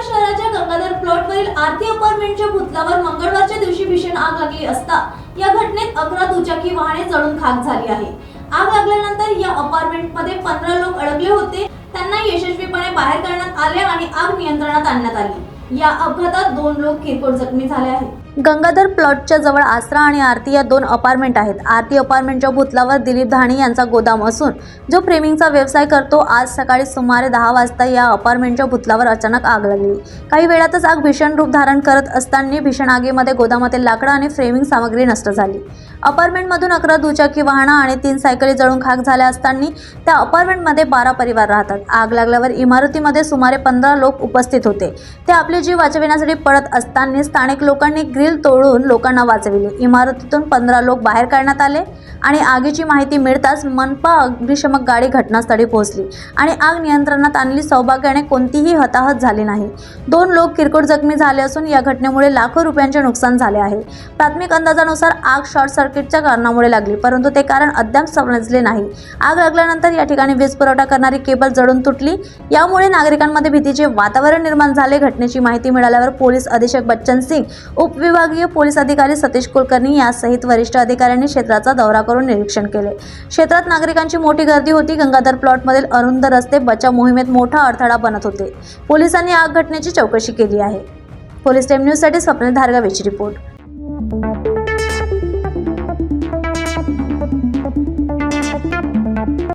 प्लॉटवरील आरती अपार्टमेंटच्या भूतलावर मंगळवारच्या दिवशी भीषण आग लागली असता या घटनेत अकरा दुचाकी वाहने जळून खाक झाली आहे. आग लागल्यानंतर या अपार्टमेंटमध्ये पंधरा लोक अडकले होते. त्यांना यशस्वीपणे बाहेर काढण्यात आले आणि आग नियंत्रणात आणण्यात आली. या अपघातात दोन लोक किरकोळ जखमी झाले आहेत. गंगाधर प्लॉटच्या जवळ आसरा आणि आरती या दोन अपार्टमेंट आहेत. आरती अपार्टमेंटच्या भूतलावर दिलीप धाणी यांचा गोदाम असून जो फ्रेमिंगचा व्यवसाय करतो आज सकाळी सुमारे दहा वाजता या अपार्टमेंटच्या भूतलावर अचानक आग लागली. काही वेळातच आग भीषण रूप धारण करत असताना भीषण आगीमध्ये गोदामातील लाकडं आणि फ्रेमिंग सामग्री नष्ट झाली. अपार्टमेंटमधून अकरा दुचाकी वाहनं आणि तीन सायकली जळून खाक झाल्या असताना त्या अपार्टमेंटमध्ये बारा परिवार राहतात. आग लागल्यावर इमारतीमध्ये सुमारे पंधरा लोक उपस्थित होते. ते आपले जीव वाचविण्यासाठी पडत असताना स्थानिक लोकांनी ग्रिल तोडून लोकांना वाचविले. इमारतीतून पंधरा लोक बाहेर काढण्यात आले आणि आगीची माहिती मिळताच मनपा अग्निशमक गाडी घटनास्थळी पोहोचली आणि आग नियंत्रणात आणली सौभाग्याने कोणतीही हताहत झाली नाही. दोन लोक किरकोळ जखमी झाले असून या घटनेमुळे लाखो रुपयांचे नुकसान झाले आहे. प्राथमिक अंदाजानुसार आग शॉर्ट सर्किटच्या कारणामुळे लागली परंतु ते कारण अद्याप समजले नाही. आग लागल्यानंतर या ठिकाणी वीज पुरवठा करणारी केबल जळून तुटली. यामुळे नागरिकांमध्ये भीतीचे वातावरण निर्माण झाले. घटनेची माहिती मिळाल्यावर पोलीस अधीक्षक बच्चन सिंग विभागीय पोलीस अधिकारी सतीश कुलकर्णी यासहित वरिष्ठ अधिकाऱ्यांनी क्षेत्राचा दौरा करून निरीक्षण केले. क्षेत्रात नागरिकांची मोठी गर्दी होती. गंगाधर प्लॉटमधील अरुंद रस्ते बचाव मोहिमेत मोठा अडथळा बनत होते. पोलिसांनी आग घटनेची चौकशी केली आहे. पोलीस टाइम न्यूजसाठी स्वप्नील धारगावेची रिपोर्ट.